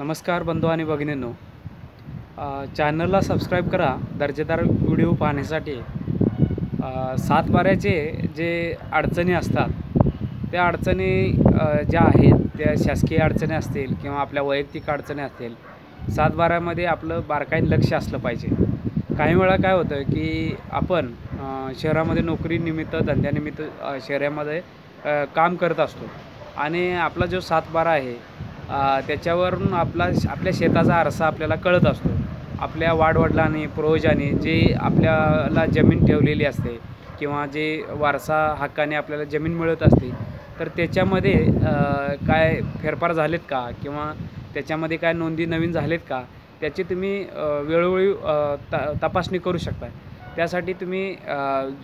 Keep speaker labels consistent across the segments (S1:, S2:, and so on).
S1: नमस्कार बंधू आणि भगिनींनो. चॅनलला सबस्क्राईब करा. दर्जेदार व्हिडिओ पाहण्यासाठी सातबाऱ्याचे जे अडचणी असतात त्या अडचणी ज्या आहेत त्या शासकीय अडचणी असतील किंवा आपल्या वैयक्तिक अडचणी असतील सातबाऱ्यामध्ये आपलं बारकाईन लक्ष असलं पाहिजे. काही वेळा काय होतं की आपण शहरामध्ये नोकरीनिमित्त धंद्यानिमित्त शहरामध्ये काम करत असतो आणि आपला जो सातबारा आहे त्याच्यावरून आपला आपल्या शेताचा आरसा आपल्याला कळत असतो. आपल्या वाडवडिलांनी पूर्वजांनी जे आपल्याला जमीन ठेवलेली असते किंवा जे वारसा हक्काने आपल्याला जमीन मिळत असते तर त्याच्यामध्ये काय फेरफार झालेत का? किंवा त्याच्यामध्ये काय नोंदी नवीन झालेत का? त्याची तुम्ही वेळोवेळी त तपासणी करू शकता. त्यासाठी तुम्ही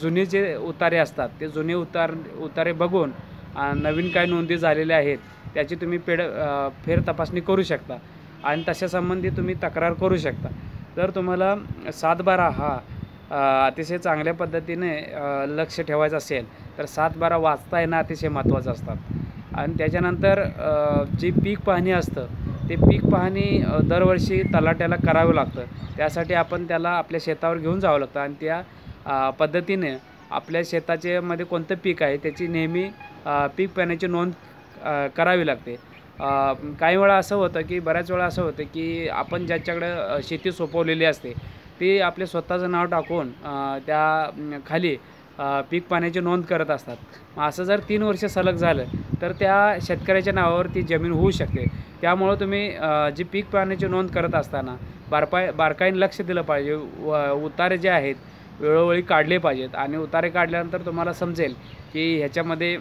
S1: जुने जे उतारे असतात ते जुने उतार उतारे बघून नवीन काय नोंदी झालेल्या आहेत त्याची तुम्ही पेड फेर तपासणी करू शकता. आणि तशासंबंधी तुम्ही तक्रार करू शकता. जर तुम्हाला सातबारा हा अतिशय चांगल्या पद्धतीने लक्ष ठेवायचं असेल तर सातबारा वाचता येणं अतिशय महत्त्वाचं असतात. आणि त्याच्यानंतर जी पीक पाहणी असतं ते पीक पाहणी दरवर्षी तलाट्याला करावं लागतं. त्यासाठी आपण त्याला आपल्या शेतावर घेऊन जावं लागतं. आणि त्या पद्धतीने आपल्या शेताचे मध्ये कोणतं पीक आहे त्याची नेहमी पीक पाहण्याची नोंद करावी लागते. काही वेळा असं होतं की बऱ्याच वेळा असं होतं की आपण ज्याच्याकडं शेती सोपवलेली असते ते आपले स्वतःचं नाव टाकून त्या खाली पीक पाण्याची नोंद करत असतात. मग असं जर तीन वर्ष सलग झालं तर त्या शेतकऱ्याच्या नावावर ती जमीन होऊ शकते. त्यामुळं तुम्ही जी पीक पाण्याची नोंद करत असताना बारपाय बारकाईने लक्ष दिलं पाहिजे. व उतारे जे आहेत वेळोवेळी काढले पाहिजेत. आणि उतारे काढल्यानंतर तुम्हाला समजेल की ह्याच्यामध्ये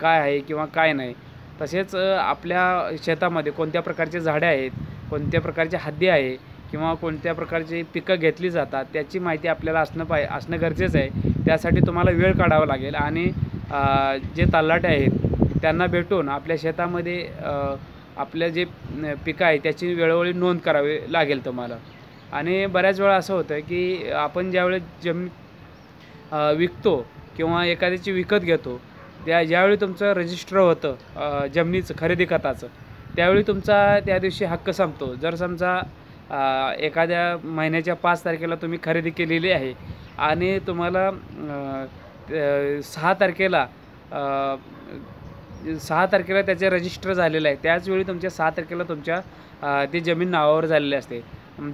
S1: काय आहे किंवा काय नाही. तसेच आपल्या शेतामध्ये कोणत्या प्रकारचे झाडे आहेत कोणत्या प्रकारचे हद्दी आहे किंवा कोणत्या प्रकारची पिकं घेतली जातात त्याची माहिती आपल्याला असणं पाय असणं गरजेचं आहे. त्यासाठी तुम्हाला वेळ काढावा लागेल आणि जे तलाटे आहेत त्यांना भेटून आपल्या शेतामध्ये आपल्या जे पिकं आहे त्याची वेळोवेळी नोंद करावी लागेल तुम्हाला. आणि बऱ्याच वेळा असं होतं की आपण ज्यावेळेस जमीन विकतो किंवा एखाद्याची विकत घेतो त्या ज्यावेळी तुमचं रजिस्टर होतं जमिनीचं खरेदी खताचं त्यावेळी तुमचा त्या दिवशी हक्क संपतो. जर समजा एखाद्या महिन्याच्या पाच तारखेला तुम्ही खरेदी केलेली आहे आणि तुम्हाला सहा तारखेला सहा तारखेला त्याचे रजिस्टर झालेलं आहे. त्याचवेळी तुमच्या सहा तारखेला तुमच्या ती जमीन नावावर झालेली असते.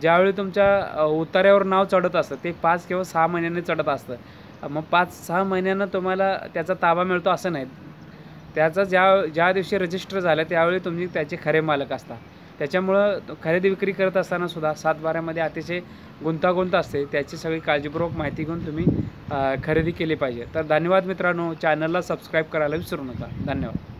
S1: ज्यावेळी तुमच्या उतार्यावर नाव चढत असतं ते पाच किंवा सहा महिन्यांनी चढत असतं. मग पाच सहा महिन्यानं तुम्हाला त्याचा ताबा मिळतो असं नाही. त्याचा ज्या ज्या दिवशी रजिस्टर झालं त्यावेळी तुम्ही त्याचे खरे मालक असता. त्याच्यामुळं खरेदी विक्री करत असताना सुद्धा सातबाऱ्यामध्ये अतिशय गुंतागुंत असते. त्याची सगळी काळजीपूर्वक माहिती घेऊन तुम्ही खरेदी केली पाहिजे. तर धन्यवाद मित्रांनो. चॅनलला सबस्क्राईब करायला विसरू नका. धन्यवाद.